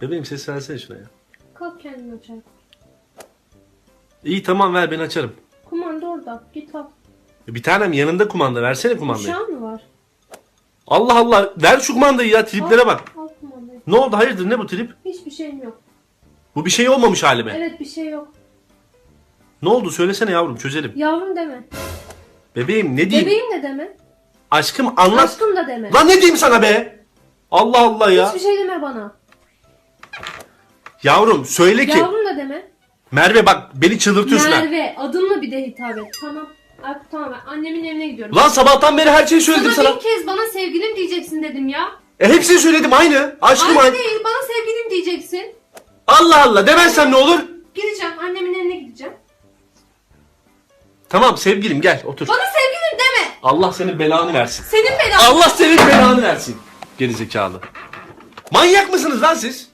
Bebeğim ses versene şuna ya. Kalk kendin açar. İyi tamam ver ben açarım. Kumanda orada. Git al. Bir tanem yanında kumanda versene kumandayı. Uşağın mı var? Allah Allah ver şu kumandayı ya triplere bak. Al kumandayı. Ne oldu hayırdır ne bu trip? Hiçbir şeyim yok. Bu bir şey olmamış halime. Evet bir şey yok. Ne oldu söylesene yavrum çözelim. Yavrum deme. Bebeğim ne diyeyim? Bebeğim de deme. Aşkım anlat. Aşkım da deme. Lan ne diyeyim sana be? Allah Allah ya. Hiçbir şey deme bana. Yavrum söyle ki. Yavrum da deme. Merve bak beni çıldırtıyorsun ha. Merve adımla bir de hitap et. Tamam. Artık tamam ben annemin evine gidiyorum. Lan sabahtan beri her şeyi söyledim sana, sana. bir kez bana sevgilim diyeceksin dedim ya. E hepsini söyledim aynı. Aşkım Aynı aynı. değil bana sevgilim diyeceksin. Allah Allah demezsem ne olur? Gideceğim annemin evine gideceğim. Tamam sevgilim gel otur. Bana sevgilim deme. Allah senin belanı versin. Senin belan. Allah senin belanı versin. Gerizekalı. Manyak mısınız lan siz?